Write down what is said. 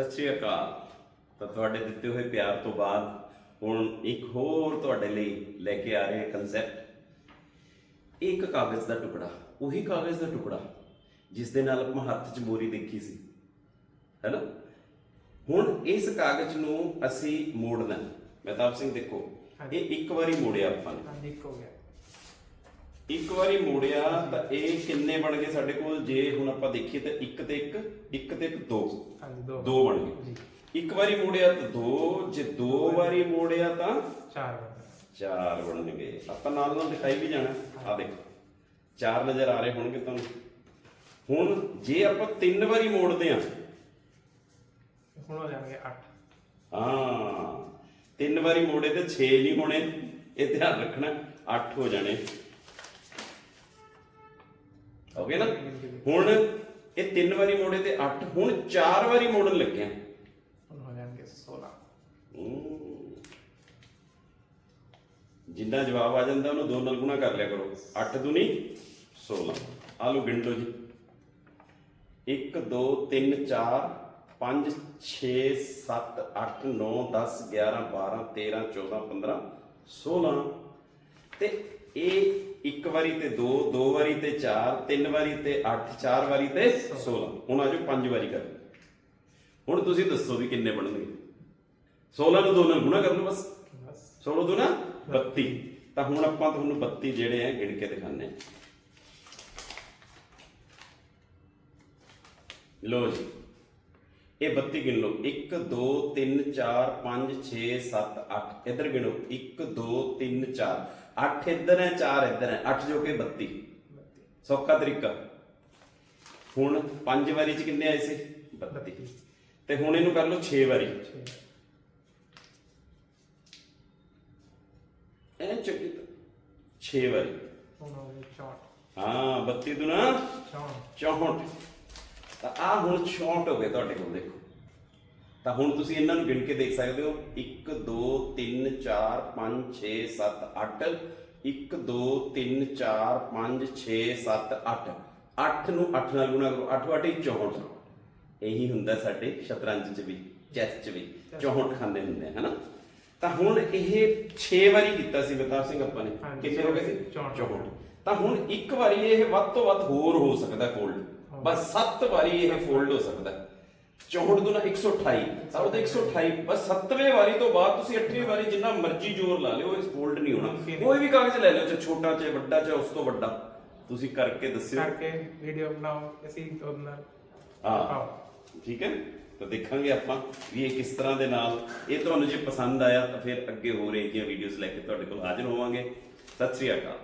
ਸਤਿ ਸ਼੍ਰੀ ਅਕਾਲ। ਤਾਂ ਤੁਹਾਡੇ ਦਿੱਤੇ ਹੋਏ ਪਿਆਰ ਤੋਂ ਬਾਅਦ ਹੁਣ ਇੱਕ ਹੋਰ ਤੁਹਾਡੇ ਲਈ ਲੈ ਕੇ ਆ ਰਹੇ ਕਨਸੈਪਟ ਇੱਕ ਕਾਗਜ਼ ਦਾ ਟੁਕੜਾ ਉਹੀ ਕਾਗਜ਼ ਦਾ ਟੁਕੜਾ ਜਿਸ ਦੇ ਨਾਲ ਆਪਾਂ ਹੱਥ 'ਚ ਮੋਰੀ ਦੇਖੀ ਸੀ। ਹੈਨਾ? ਹੁਣ ਇਸ ਕਾਗਜ਼ ਨੂੰ ਅਸੀਂ ਮੋੜਨਾ। ਮਹਿਤਾਬ ਸਿੰਘ ਦੇਖੋ ਇਹ ਇੱਕ ਵਾਰੀ ਮੋੜਿਆ ਆਪਾਂ ਨੇ। ਇੱਕ ਹੋ ਗਿਆ। ਇੱਕ ਵਾਰੀ ਮੋੜਿਆ ਤਾਂ ਇਹ ਕਿੰਨੇ ਬਣ ਗਏ ਸਾਡੇ ਕੋਲ? ਜੇ ਹੁਣ ਆਪਾਂ ਦੇਖੀਏ ਤਾਂ ਇੱਕ ਤੇ ਇੱਕ ਇੱਕ ਤੇ ਇੱਕ ਦੋ। ਹਾਂਜੀ ਦੋ। ਦੋ ਬਣ ਗਏ। ਇੱਕ ਵਾਰੀ ਮੋੜਿਆ ਤਾਂ ਦੋ ਜੇ ਦੋ ਵਾਰੀ ਮੋੜਿਆ ਤਾਂ ਚਾਰ ਚਾਰ ਬਣਨਗੇ ਆਪਾਂ ਨਾਲ ਨਾਲ ਦਿਖਾਈ ਵੀ ਜਾਣਾ। ਆ ਦੇਖੋ ਚਾਰ ਨਜ਼ਰ ਆ ਰਹੇ ਹੋਣਗੇ ਤੁਹਾਨੂੰ। ਹੁਣ ਜੇ ਆਪਾਂ ਤਿੰਨ ਵਾਰੀ ਮੋੜਦੇ ਆ ਹੁਣ ਹੋ ਜਾਣਗੇ 8 ਹਾਂ ਤਿੰਨ ਵਾਰੀ ਮੋੜੇ ਤੇ 6 ਨਹੀਂ ਹੋਣੇ। ਇਹ ਧਿਆਨ ਰੱਖਣਾ 8 ਹੋ ਜਾਣੇ। ਹੋ ਗਿਆ ਨਾ? ਹੁਣ ਇਹ ਤਿੰਨ ਵਾਰੀ ਮੋੜੇ ਤੇ 8 ਹੁਣ ਚਾਰ ਵਾਰੀ ਮੋੜਨ ਲੱਗਿਆ ਹੁਣ ਹੋ ਜਾਣਗੇ 16 ਹਮ। ਜਿੰਨਾ ਜਵਾਬ ਆ ਜਾਂਦਾ ਉਹਨੂੰ ਦੋ ਨਾਲ ਗੁਣਾ ਕਰ ਲਿਆ ਕਰੋ। 8 ਦੂਣੀ 16 ਆ ਲਓ ਗਿਣ ਲਓ ਜੀ। 1 2 3 4 5 6 7 8 9 10 11 12 13 14 15 16 ਤੇ ਇਹ ਇੱਕ ਵਾਰੀ ਤੇ ਦੋ ਦੋ ਵਾਰੀ ਤੇ ਚਾਰ ਤਿੰਨ ਵਾਰੀ ਤੇ 8 ਚਾਰ ਵਾਰੀ ਤੇ 16 ਹੁਣ ਆਜੋ ਪੰਜ ਵਾਰੀ ਕਰ। ਹੁਣ ਤੁਸੀਂ ਦੱਸੋ ਵੀ ਕਿੰਨੇ ਬਣਨਗੇ। 16 ਨੂੰ ਦੋ ਨਾਲ ਗੁਣਾ ਕਰ ਲਓ ਬਸ। ਬਸ। 16 ਦੋ ਨਾ 32 ਤਾਂ ਹੁਣ ਆਪਾਂ ਤੁਹਾਨੂੰ 32 ਜਿਹੜੇ ਆ ਗਿਣ ਕੇ ਦਿਖਾਣੇ ਲੋ ਜੀ। ਇਹ 32 ਗਿਣ ਲਓ। 1 2 3 4 5 6 7 8 ਇੱਧਰ ਗਿਣੋ। 1 2 3 4 8 ਇੱਧਰ ਹੈ 4 ਇੱਧਰ ਹੈ। 8 ਜੋ ਕਿ 32 ਸੌਖਾ ਤਰੀਕਾ। ਹੁਣ 5 ਵਾਰੀ ਚ ਕਿੰਨੇ ਆਏ ਸੀ? 32 ਤੇ ਹੁਣ ਇਹਨੂੰ ਕਰ ਲਓ 6 ਵਾਰੀ। 6 ਐ ਚੱਕੀ 6 ਵਾਰੀ। ਹੁਣ ਹੋ ਗਏ 64 ਹਾਂ 32 ਦੁਨਾ 64 64 ਤਾਂ ਆ ਹੁਣ 64 ਹੋ ਗਏ ਤੁਹਾਡੇ ਕੋਲ ਦੇਖੋ। ਤਾਂ ਹੁਣ ਤੁਸੀਂ ਇਹਨਾਂ ਨੂੰ ਗਿਣ ਕੇ ਦੇਖ ਸਕਦੇ ਹੋ। 1 2 3 4 5 6 7 8 1 2 3 4 5 6 7 8 8 ਨੂੰ 8 ਨਾਲ ਗੁਣਾ ਕਰੋ। 8 8 64 ਇਹੀ ਹੁੰਦਾ ਸਾਡੇ ਸ਼ਤਰੰਜ 'ਚ ਵੀ ਚੈਸ 'ਚ ਵੀ 64 ਖਾਨੇ ਹੁੰਦੇ ਆ ਹਨਾ? ਤਾਂ ਹੁਣ ਇਹ 6 ਵਾਰੀ ਕੀਤਾ ਸੀ ਬਤਾ ਸਿੰਘ ਆਪਾਂ ਨੇ। ਕਿੰਨੇ ਹੋ ਗਏ ਸੀ? 64 64 ਤਾਂ ਹੁਣ ਇੱਕ ਵਾਰੀ ਇਹ ਵੱਧ ਤੋਂ ਵੱਧ ਹੋਰ ਹੋ ਸਕਦਾ ਫੋਲਡ ਬਸ 7 ਵਾਰੀ ਇਹ ਫੋਲਡ ਹੋ ਸਕਦਾ 64 ਤੋਂ ਨਾ 128 ਤਾਂ ਉਹਦੇ 128 ਬਸ 7ਵੇਂ ਵਾਰੀ ਤੋਂ ਬਾਅਦ ਤੁਸੀਂ 8ਵੀਂ ਵਾਰੀ ਜਿੰਨਾ ਮਰਜ਼ੀ ਜ਼ੋਰ ਲਾ ਲਿਓ ਇਹ ਫੋਲਡ ਨਹੀਂ ਹੋਣਾ। ਕੋਈ ਵੀ ਕਾਗਜ਼ ਲੈ ਲਿਓ ਚਾਹੇ ਛੋਟਾ ਚਾਹੇ ਵੱਡਾ ਚਾਹੇ ਉਸ ਤੋਂ ਵੱਡਾ। ਤੁਸੀਂ ਕਰਕੇ ਦੱਸਿਓ। ਕਰਕੇ ਵੀਡੀਓ ਬਣਾਓ ਅਸੀਂ ਉਹਦੇ ਨਾਲ ਹਾਂ। ਠੀਕ ਹੈ? ਤਾਂ ਦੇਖਾਂਗੇ ਆਪਾਂ ਵੀ ਇਹ ਕਿਸ ਤਰ੍ਹਾਂ ਦੇ ਨਾਲ ਇਹ ਤੁਹਾਨੂੰ ਜੇ ਪਸੰਦ ਆਇਆ ਤਾਂ ਫਿਰ ਅੱਗੇ ਹੋਰ ਇਹ ਜਿਹੀਆਂ ਵੀਡੀਓਜ਼ ਲੈ ਕੇ ਤੁਹਾਡੇ ਕੋਲ ਹਾਜ਼ਰ ਹੋਵਾਂਗੇ। ਸਤਿ ਸ੍ਰੀ ਅਕਾਲ।